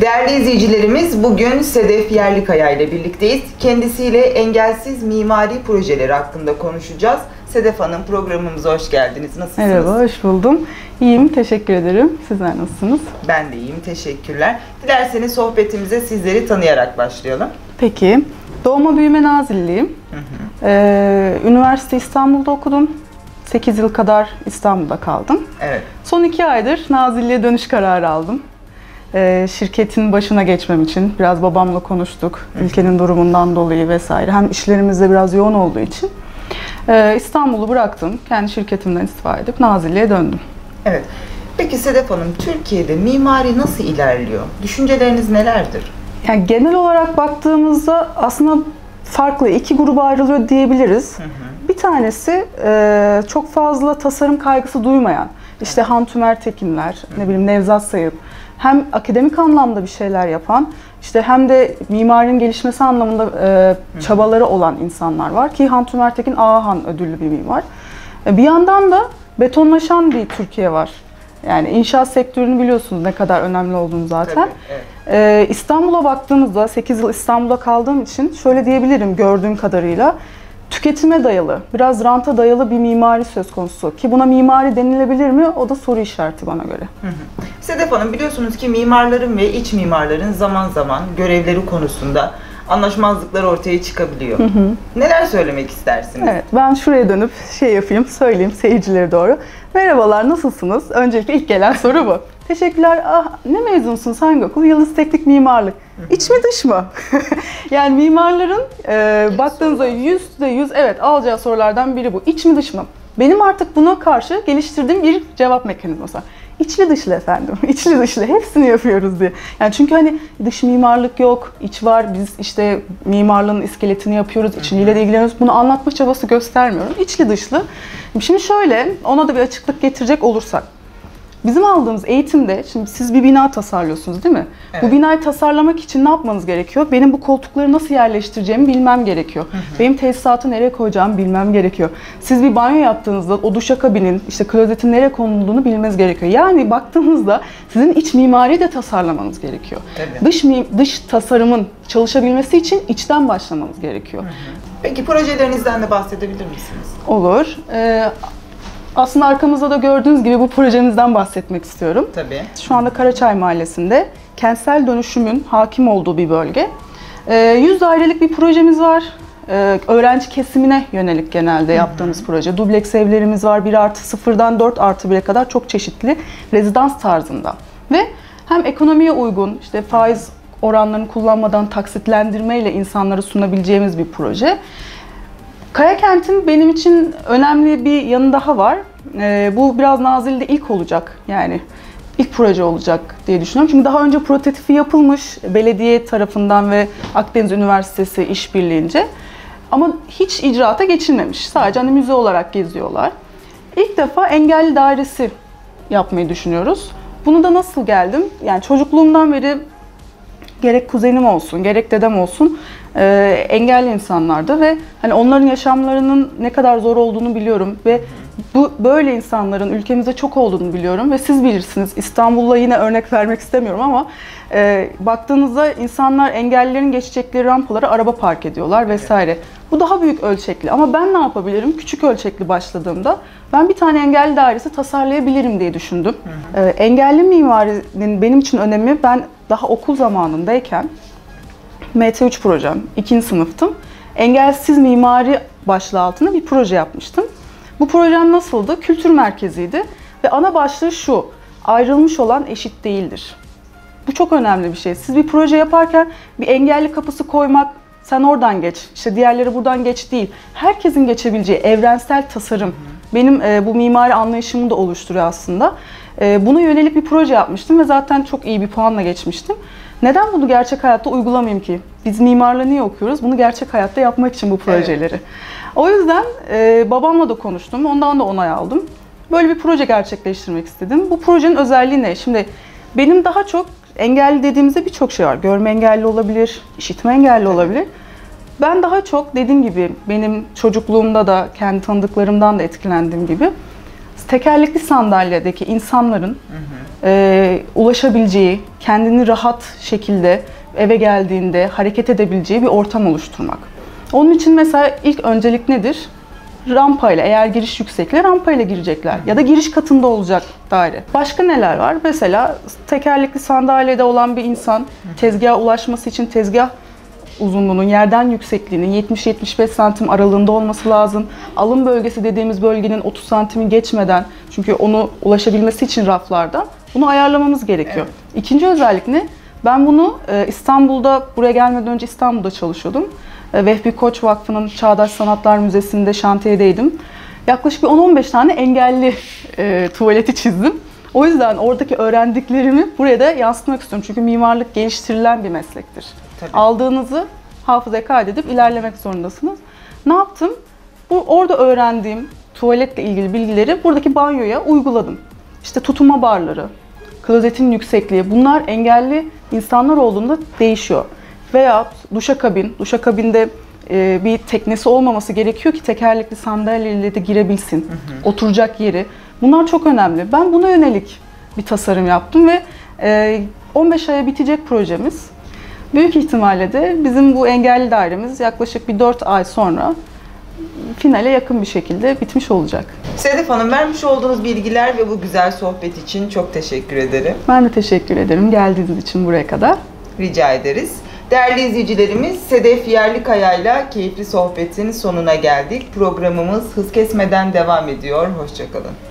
Değerli izleyicilerimiz bugün Sedef Yerlikaya ile birlikteyiz. Kendisiyle engelsiz mimari projeleri hakkında konuşacağız. Sedef Hanım programımıza hoş geldiniz. Nasılsınız? Merhaba, hoş buldum. İyiyim, teşekkür ederim. Sizler nasılsınız? Ben de iyiyim, teşekkürler. Dilerseniz sohbetimize sizleri tanıyarak başlayalım. Peki, doğma büyüme Nazilliyim. Ee, üniversite İstanbul'da okudum. 8 yıl kadar İstanbul'da kaldım. Evet. Son iki aydır Nazilli'ye dönüş kararı aldım. Ee, şirketin başına geçmem için biraz babamla konuştuk. Ülkenin durumundan dolayı vesaire. Hem işlerimizde biraz yoğun olduğu için. Ee, İstanbul'u bıraktım. Kendi şirketimden istifa edip Nazilli'ye döndüm. Evet. Peki Sedef Hanım, Türkiye'de mimari nasıl ilerliyor? Düşünceleriniz nelerdir? Yani genel olarak baktığımızda aslında farklı iki gruba ayrılıyor diyebiliriz. Bir tanesi e, çok fazla tasarım kaygısı duymayan, işte Han Tümer Tekinler, ne bileyim Nevzat Sayıp, hem akademik anlamda bir şeyler yapan, işte hem de mimarinin gelişmesi anlamında e, çabaları olan insanlar var ki Han Tümer Tekin Ağahan ödüllü bir mimar. E, Bir yandan da betonlaşan bir Türkiye var. Yani inşaat sektörünü biliyorsunuz ne kadar önemli olduğunu zaten. Tabii, evet. Ee, İstanbul'a baktığımızda 8 yıl İstanbul'da kaldığım için şöyle diyebilirim gördüğüm kadarıyla tüketime dayalı, biraz ranta dayalı bir mimari söz konusu. Ki buna mimari denilebilir mi? O da soru işareti bana göre. Sedef Hanım biliyorsunuz ki mimarların ve iç mimarların zaman zaman görevleri konusunda anlaşmazlıklar ortaya çıkabiliyor. Neler söylemek istersiniz? Evet, ben şuraya dönüp şey yapayım, söyleyeyim seyircilere doğru. Merhabalar, nasılsınız? Öncelikle ilk gelen soru bu. Teşekkürler. Ah, ne mezunsunuz? Hangi okul? Yıldız Teknik Mimarlık. İç mi dış mı? yani mimarların e, baktığınızda yüzde yüz evet alacağı sorulardan biri bu. İç mi dış mı? Benim artık buna karşı geliştirdiğim bir cevap mekanizması. İçli dışlı efendim. İçli dışlı hepsini yapıyoruz diye. Yani çünkü hani dış mimarlık yok, iç var. Biz işte mimarlığın iskeletini yapıyoruz, içiniyle de ilgileniyoruz. Bunu anlatma çabası göstermiyorum. İçli dışlı. Şimdi şöyle ona da bir açıklık getirecek olursak. Bizim aldığımız eğitimde, şimdi siz bir bina tasarlıyorsunuz değil mi? Evet. Bu binayı tasarlamak için ne yapmanız gerekiyor? Benim bu koltukları nasıl yerleştireceğimi bilmem gerekiyor. Benim tesisatı nereye koyacağımı bilmem gerekiyor. Siz bir banyo yaptığınızda o duşakabinin, işte klozetin nereye konulduğunu bilmeniz gerekiyor. Yani baktığınızda sizin iç mimari de tasarlamanız gerekiyor. Tabii. Dış dış tasarımın çalışabilmesi için içten başlamanız gerekiyor. Peki projelerinizden de bahsedebilir misiniz? Olur. Ee, aslında arkamızda da gördüğünüz gibi bu projemizden bahsetmek istiyorum. Tabii. Şu anda Karaçay Mahallesi'nde kentsel dönüşümün hakim olduğu bir bölge. Ee, 100 dairelik bir projemiz var. Ee, öğrenci kesimine yönelik genelde yaptığımız proje. Dubleks evlerimiz var. 1 artı 0'dan 4 artı 1'e kadar çok çeşitli rezidans tarzında. Ve hem ekonomiye uygun, işte faiz oranlarını kullanmadan taksitlendirmeyle insanlara sunabileceğimiz bir proje. Kaya Kent'in benim için önemli bir yanı daha var. Ee, bu biraz Nazilli'de ilk olacak. Yani ilk proje olacak diye düşünüyorum. Çünkü daha önce prototipi yapılmış belediye tarafından ve Akdeniz Üniversitesi işbirliğince. Ama hiç icraata geçilmemiş. Sadece hani müze olarak geziyorlar. İlk defa engelli dairesi yapmayı düşünüyoruz. Bunu da nasıl geldim? Yani çocukluğumdan beri gerek kuzenim olsun, gerek dedem olsun e, engelli insanlardı ve hani onların yaşamlarının ne kadar zor olduğunu biliyorum ve bu böyle insanların ülkemizde çok olduğunu biliyorum ve siz bilirsiniz. İstanbul'la yine örnek vermek istemiyorum ama e, baktığınızda insanlar engellilerin geçecekleri rampalara araba park ediyorlar vesaire. Bu daha büyük ölçekli ama ben ne yapabilirim? Küçük ölçekli başladığımda ben bir tane engelli dairesi tasarlayabilirim diye düşündüm. E, engelli mimarinin benim için önemi ben daha okul zamanındayken MT3 projem, ikinci sınıftım. Engelsiz mimari başlığı altında bir proje yapmıştım. Bu projem nasıldı? Kültür merkeziydi ve ana başlığı şu, ayrılmış olan eşit değildir. Bu çok önemli bir şey. Siz bir proje yaparken bir engelli kapısı koymak, sen oradan geç, işte diğerleri buradan geç değil. Herkesin geçebileceği evrensel tasarım benim e, bu mimari anlayışımı da oluşturuyor aslında. E, buna yönelik bir proje yapmıştım ve zaten çok iyi bir puanla geçmiştim. Neden bunu gerçek hayatta uygulamayayım ki? Biz mimarlığı niye okuyoruz? Bunu gerçek hayatta yapmak için bu projeleri. O yüzden e, babamla da konuştum, ondan da onay aldım. Böyle bir proje gerçekleştirmek istedim. Bu projenin özelliği ne? Şimdi benim daha çok engelli dediğimizde birçok şey var. Görme engelli olabilir, işitme engelli olabilir. Ben daha çok dediğim gibi benim çocukluğumda da kendi tanıdıklarımdan da etkilendiğim gibi tekerlekli sandalyedeki insanların e, ulaşabileceği, kendini rahat şekilde eve geldiğinde hareket edebileceği bir ortam oluşturmak. Onun için mesela ilk öncelik nedir? Rampayla, eğer giriş yüksekle rampayla girecekler. Ya da giriş katında olacak daire. Başka neler var? Mesela tekerlekli sandalyede olan bir insan tezgaha ulaşması için tezgah uzunluğunun yerden yüksekliğinin 70-75 santim aralığında olması lazım. Alım bölgesi dediğimiz bölgenin 30 santimi geçmeden çünkü onu ulaşabilmesi için raflardan bunu ayarlamamız gerekiyor. İkinci özellik ne? Ben bunu e, İstanbul'da buraya gelmeden önce İstanbul'da çalışıyordum. E, Vehbi Koç Vakfı'nın Çağdaş Sanatlar Müzesi'nde şantiyedeydim. Yaklaşık bir 10-15 tane engelli e, tuvaleti çizdim. O yüzden oradaki öğrendiklerimi buraya da yansıtmak istiyorum. Çünkü mimarlık geliştirilen bir meslektir. Tabii. Aldığınızı hafızaya kaydedip ilerlemek zorundasınız. Ne yaptım? Bu orada öğrendiğim tuvaletle ilgili bilgileri buradaki banyoya uyguladım. İşte tutuma barları, klozetin yüksekliği bunlar engelli insanlar olduğunda değişiyor. Veya duşakabin, duşakabinde e, bir teknesi olmaması gerekiyor ki tekerlekli sandalyeyle de girebilsin. Oturacak yeri. Bunlar çok önemli. Ben buna yönelik bir tasarım yaptım ve e, 15 aya bitecek projemiz. Büyük ihtimalle de bizim bu engelli dairemiz yaklaşık bir 4 ay sonra finale yakın bir şekilde bitmiş olacak. Sedef Hanım vermiş olduğunuz bilgiler ve bu güzel sohbet için çok teşekkür ederim. Ben de teşekkür ederim geldiğiniz için buraya kadar. Rica ederiz. Değerli izleyicilerimiz, Sedef Yerlikaya ile keyifli sohbetin sonuna geldik. Programımız hız kesmeden devam ediyor. Hoşçakalın.